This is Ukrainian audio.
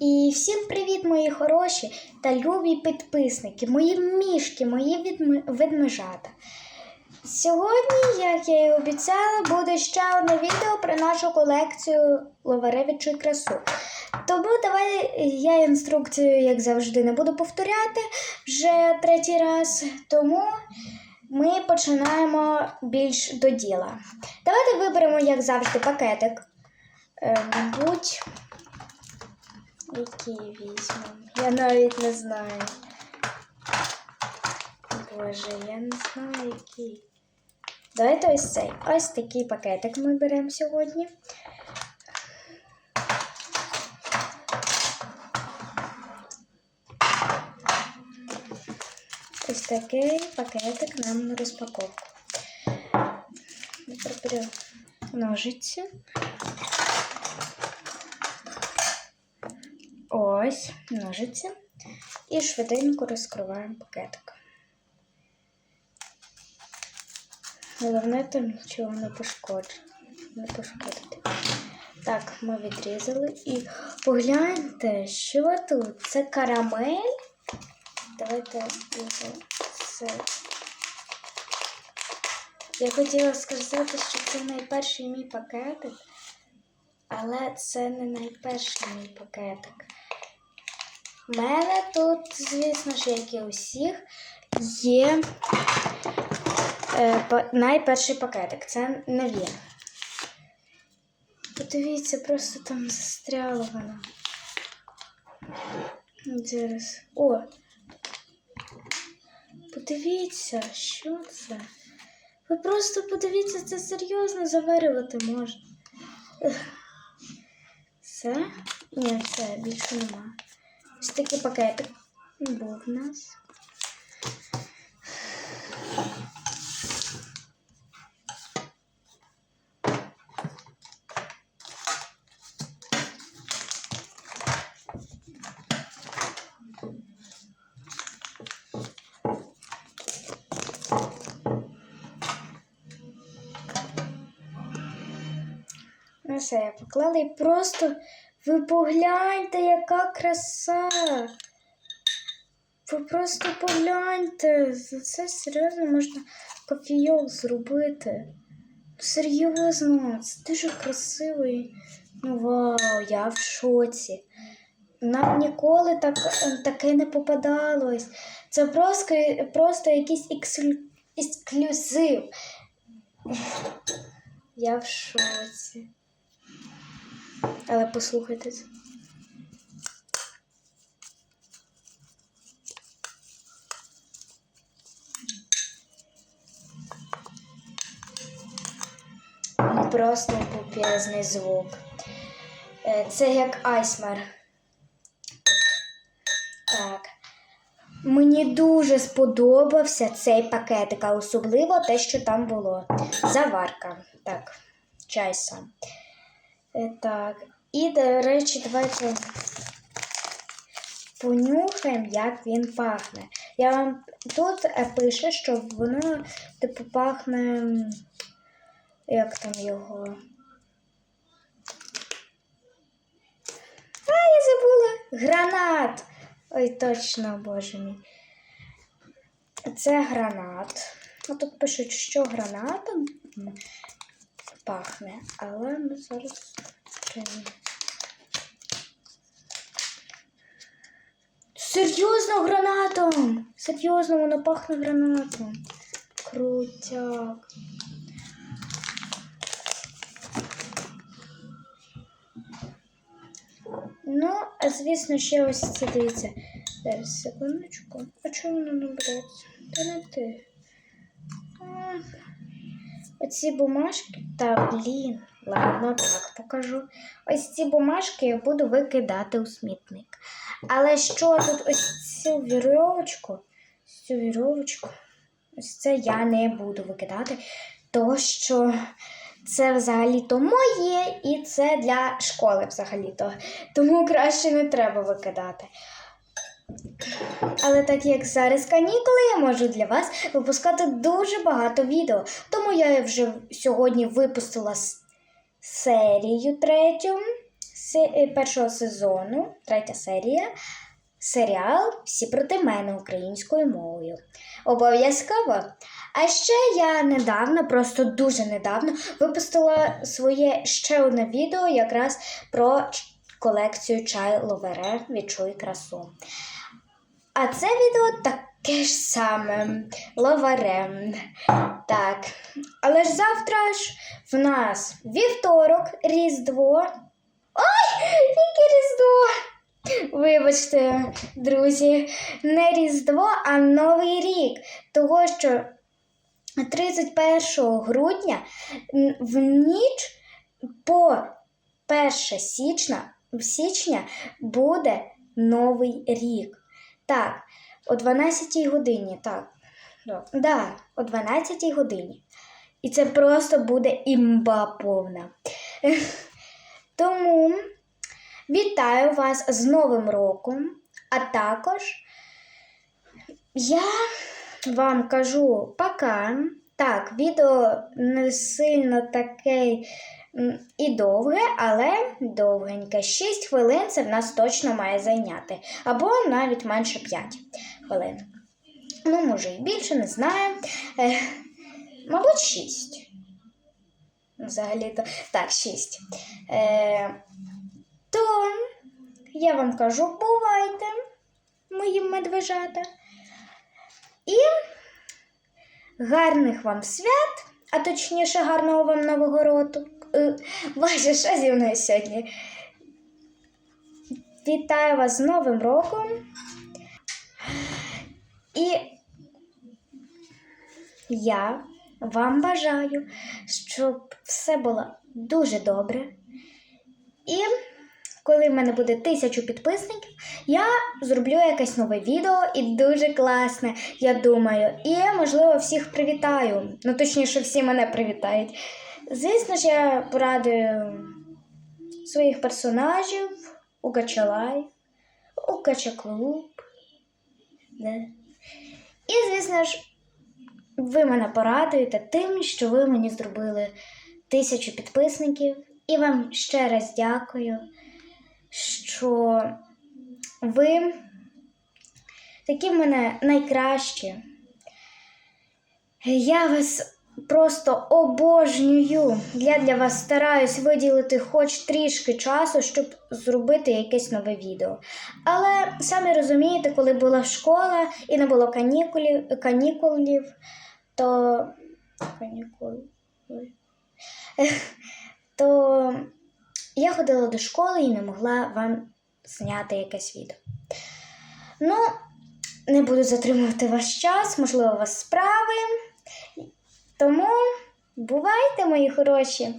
І всім привіт, мої хороші та любі підписники, мої мішки, мої ведмежата. Сьогодні, як я і обіцяла, буде ще одне відео про нашу колекцію Ловаревичу красу. Тому давай я інструкцію, як завжди, не буду повторяти вже третій раз. Тому ми починаємо більш до діла. Давайте виберемо, як завжди, пакетик. Е, який візьмемо? Я навіть не знаю. Боже, я не знаю який. Давайте ось цей. Ось такий пакетик ми беремо сьогодні. Ось такий пакетик нам на розпаковку. Ножиці. Ось ножиці. І швиденько розкриваємо пакетик. Головне там нічого не пошкоджено. Не пошкодити. Так, ми відрізали і погляньте, що тут? Це карамель. Давайте це. Я хотіла сказати, що це найперший мій пакетик, але це не найперший мій пакетик. У мене тут, звісно ж, як і у всіх, є е, найперший пакетик. Це не він. Подивіться, просто там застряло воно. Зараз. О! Подивіться, що це? Ви просто подивіться, це серйозно заварювати можна. Це? Ні, це більше нема. Ось такий пакетик був в нас. Ну все, я поклала і просто ви погляньте, яка краса. Ви просто погляньте. За це серйозно можна кофійок зробити. Серйозно, це дуже красивий. Ну вау, я в шоці. Нам ніколи так, таке не попадалось. Це просто, просто якийсь ексклюзив. Я в шоці. Але послухайте. Просто пупезний звук. Е, Це як айсмер. Так. Мені дуже сподобався цей пакетик, а особливо те, що там було. Заварка. Так, чай сам. Е, Так. І, до речі, давайте понюхаємо, як він пахне. Я вам тут е, пише, що воно типу пахне. Як там його? А, я забула! Гранат! Ой, точно, боже мій. Це гранат. Ну, тут пишуть, що гранатом пахне, але ми зараз. Серйозно гранатом! Серйозно, воно пахне гранатом. Крутяк. Ну, а звісно, ще ось це дивіться. Зараз секундочку. А чому воно не береться? Та не ти. Оці бумажки. Та блін. Ладно, так покажу. Ось ці бумажки я буду викидати у смітник. Але що тут ось цю вірьовочку, цю вірьовочку, ось це я не буду викидати, тому що це взагалі-то моє, і це для школи взагалі-то. Тому краще не треба викидати. Але так як зараз канікули, я можу для вас випускати дуже багато відео. Тому я вже сьогодні випустила серію третю. е, першого сезону, третя серія, серіал Всі проти мене українською мовою. Обов'язково. А ще я недавно, просто дуже недавно, випустила своє ще одне відео якраз про колекцію чай Ловере Відчуй красу. А це відео таке ж саме Ловарем. Так. Але ж завтра ж в нас вівторок, Різдво. Ой, яке Різдво! Вибачте, друзі, не Різдво, а Новий рік. Того, що 31 грудня в ніч по 1 січня, в січня буде Новий рік. Так, о 12 годині, так. Так, да, о 12 годині. І це просто буде імба повна. Тому вітаю вас з Новим роком, а також я вам кажу пока. Так, відео не сильно таке і довге, але довгеньке. 6 хвилин це в нас точно має зайняти. Або навіть менше 5 хвилин. Ну, може, і більше, не знаю. Мабуть, 6. Взагалі-то. Так, 6. Е, то я вам кажу, бувайте, мої медвежата. І гарних вам свят, а точніше, гарного вам нового року. Е, Боже, що зі мною сьогодні? Вітаю вас з Новим роком. І я вам бажаю, щоб все було дуже добре. І коли в мене буде тисячу підписників, я зроблю якесь нове відео і дуже класне, я думаю. І можливо всіх привітаю. Ну, точніше, всі мене привітають. Звісно ж, я порадую своїх персонажів у Гачалай, у Качаклуб. Да. І, звісно ж, ви мене порадуєте тим, що ви мені зробили тисячу підписників. І вам ще раз дякую, що ви такі в мене найкращі. Я вас просто обожнюю. Я для вас стараюсь виділити хоч трішки часу, щоб зробити якесь нове відео. Але самі розумієте, коли була школа і не було канікулів, канікулів то канікули. то я ходила до школи і не могла вам зняти якесь відео. Ну, не буду затримувати ваш час, можливо, у вас справи. Тому бувайте, мої хороші.